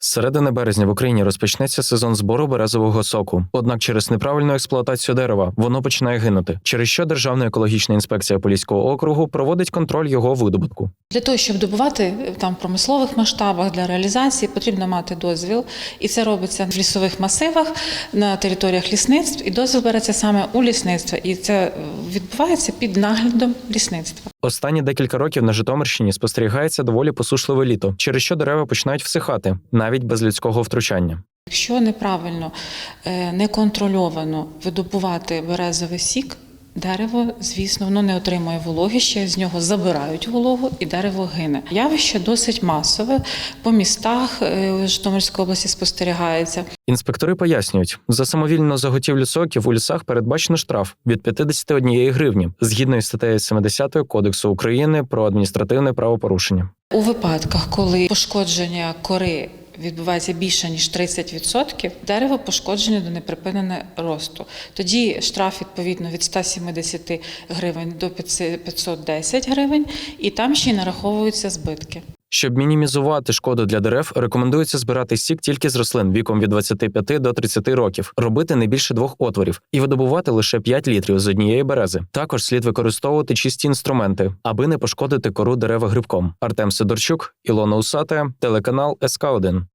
З середини березня в Україні розпочнеться сезон збору березового соку. Однак через неправильну експлуатацію дерева воно починає гинути, через що Державна екологічна інспекція Поліського округу проводить контроль його видобутку. Для того, щоб добувати е, там в промислових масштабах для реалізації, потрібно мати дозвіл, і це робиться в лісових масивах на територіях лісництв. І дозвіл береться саме у лісництва, і це е, відбувається під наглядом лісництва. Останні декілька років на Житомирщині спостерігається доволі посушливе літо, через що дерева починають всихати навіть без людського втручання. Якщо неправильно, е, неконтрольовано видобувати березовий сік. Дерево, звісно, воно не отримує вологи, ще з нього забирають вологу, і дерево гине. Явище досить масове. По містах е, Житомирської області спостерігається. Інспектори пояснюють, за самовільну заготівлю соків у лісах передбачено штраф від 51 гривні згідно із статтею 70 Кодексу України про адміністративне правопорушення. У випадках, коли пошкодження кори відбувається більше ніж 30%, дерево пошкоджене до неприпинення росту. Тоді штраф відповідно від 170 гривень до 510 гривень, і там ще й нараховуються збитки. Щоб мінімізувати шкоду для дерев, рекомендується збирати сік тільки з рослин віком від 25 до 30 років, робити не більше двох отворів і видобувати лише 5 літрів з однієї берези. Також слід використовувати чисті інструменти, аби не пошкодити кору дерева грибком. Артем Сидорчук, Ілона Усата, телеканал СК 1